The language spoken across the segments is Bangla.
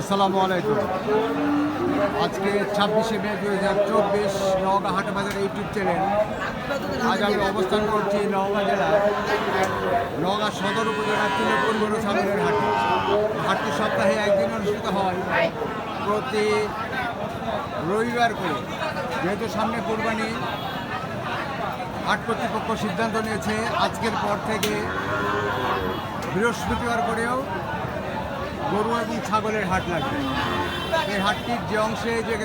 আসসালামু আলাইকুম। আজকে ছাব্বিশে মে দু হাজার চব্বিশ নওগাঁ হাটবাজার ইউটিউব চ্যানেল। আজ আমি অবস্থান করছি নওগাঁ জেলার নওগাঁ সদর উপজেলার তিলপুর গরু সামিলের হাটে। হাটটি সপ্তাহে একদিন অনুষ্ঠিত হয়, প্রতি রবিবার করে। যেহেতু সামনে কোরবানি, হাট কর্তৃপক্ষ সিদ্ধান্ত নিয়েছে, আজকের পর থেকে বৃহস্পতিবার করেও গরু এবং ছাগলের হাট লাগবে। এই হাটটির যে অংশে যে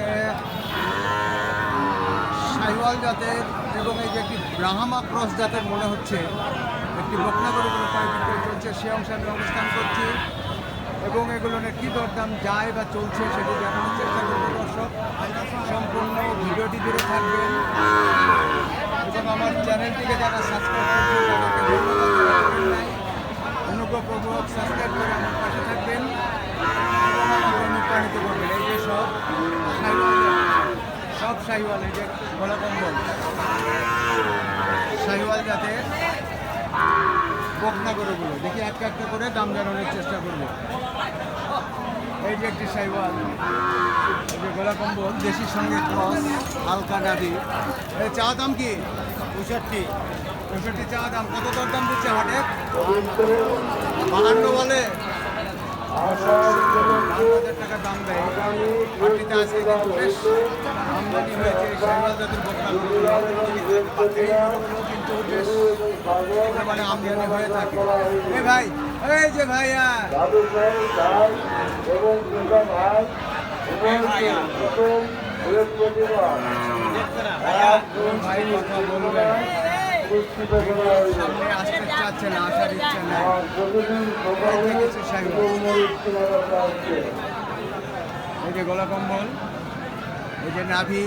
সাইওয়াল জাতের এবং এই যে একটি ব্রাহ্মা ক্রস জাতের মনে হচ্ছে, একটি বকনা গরুগুলো কয়েক চলছে, সে অংশে আমি অবস্থান করছি। এবং এগুলোর কী দরদাম যায় বা চলছে সেটি দেখানোর চেষ্টা করব দর্শক। সম্পূর্ণ ভিডিওটি জুড়ে থাকবেন। এবং আমার চ্যানেলটিকে যারা সাবস্ক্রাইব করবেন তাদেরকে ধন্যবাদ অনুগ্রহপূর্বক সাবস্ক্রাইব করে আমার পাশে থাকবেন। অনুপ্রাণিত করবেন। এই যে সব সব সাইওয়াল, এই যে গলা কম্বল। সাইওয়াল জাতের বকনা গরুগুলো দেখি একটা একটা করে দাম জানানোর চেষ্টা করব। এই যে একটি সাইওয়াল, এই যে গলা কম্বল দেশির সঙ্গে ক্রস, হালকা নাদি চা দাম কি? পঁয়ষট্টি। পঁয়ষট্টি চা দাম। কত দর দাম দিচ্ছে হাটে? বাহান্ন বলে। টাকা দাম দেয়। কিন্তু বেশ আমদানি হয়েছে কিন্তু বেশ মানে আমদানি হয়ে থাকে। এ ভাই এই যে ভাইয়া দাদু না এই যে গলা কম্বল এই যে নাভি।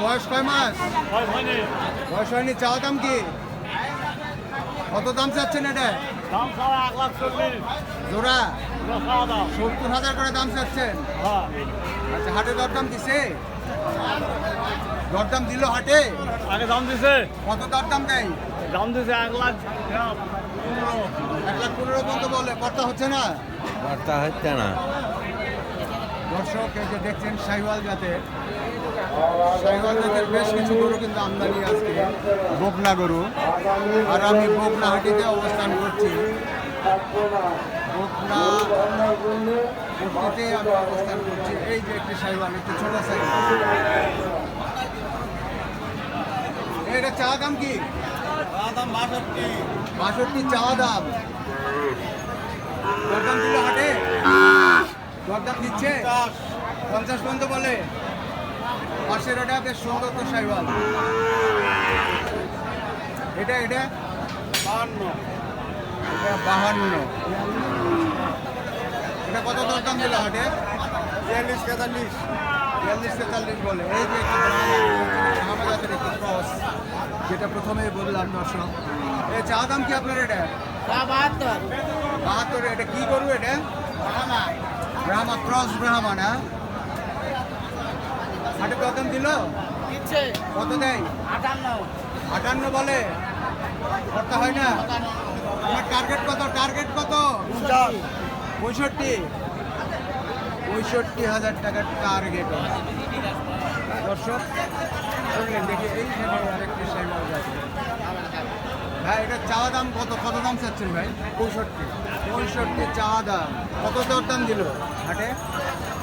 বয়স কয় মাস? বয়স হয়নি, চাওয়া দাম কি? কত দাম চাচ্ছেন এটা? দাম জোড়া? দাম সত্তর হাজার করে দাম চাচ্ছেন? আচ্ছা হাটে দরদাম দিছে দরদাম দিল হাটে? আগে দাম দিছে। কত দরদাম দেয়? দাম দিছে এক লাখ পনেরো এক লাখ পনেরো পর্যন্ত বলে কথা হচ্ছে না? বার্তা হচ্ছে না। দর্শক এই যে দেখছেন সাইওয়াল জাতের সাইওয়াল জাতের বেশ কিছু গরু কিন্তু আমদানি আজকে বকনা গরু। আর আমি বকনা হাটিতে অবস্থান করছি। বকনা আমি অবস্থান করছি এই যে একটি সাইওয়াল একটি ছোট সাইওয়াল এটা চা দাম কি দাম বাষট্টি বাষট্টি চা দাম দরদাম দিল হাটে দরদাম পঞ্চাশ পর্যন্ত বলে পাশের ওটা বেশ সুন্দর তো সাইওয়াল এটা এটা? বাহান্ন। এটা বাহান্ন। এটা কত দরদাম দিল হাটে? বিয়াল্লিশ তেতাল্লিশ। বিয়াল্লিশ তেতাল্লিশ বলে। এই যে একটি একটি ক্রস যেটা প্রথমেই বললাম দর্শক। এই চা দাম কি আপনার এটা? বাহাত্তর। বাহাত্তর এটা কি করব এটা? ব্রাহ্মা। ক্রস ব্রাহ্মা না? হাটে কত দিল? কত দেয়? আটান্ন। আটান্ন বলে? করতে হয় না? আমার টার্গেট কত? টার্গেট কত? পঁয়ষট্টি। পঁয়ষট্টি হাজার টাকার টার্গেট দর্শক দেখি এইখানে আরেকটি সাইকেল যাচ্ছে ভাই এটা চা দাম কত? কত দাম চাচ্ছেন ভাই? পঁয়ষট্টি। পঁয়ষট্টি চা দাম। কত দর দাম দিল হাটে?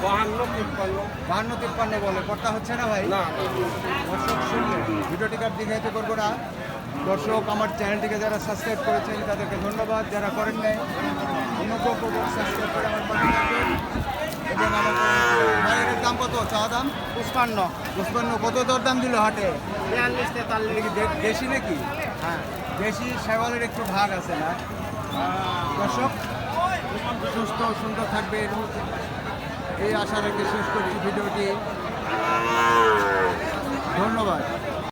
বাহান্ন তিপ্পান্ন। বাহান্ন তিপ্পান্ন বলে। কর্তা হচ্ছে না ভাই? না। দর্শক শুনলেন ভিডিওটিকে দীঘাইতে করব না। দর্শক আমার চ্যানেলটিকে যারা সাবস্ক্রাইব করেছেন তাদেরকে ধন্যবাদ। যারা করেন নাই অনুগ্রহপূর্বক সাবস্ক্রাইব করে আমার পাশে থাকবেন এবং আমার দাম কত? চা দাম? পুষ্পান্ন পুষ্পান্ন কত দর দাম দিল হাটে? বিয়াল্লিশ তেতাল্লিশ। দেশি নাকি? হ্যাঁ। দেশি শেওয়ালের একটু ভাগ আছে না? দর্শক সুস্থ সুন্দর থাকবেন। এই আশা রেখে শেষ করছি ভিডিওটি। ধন্যবাদ।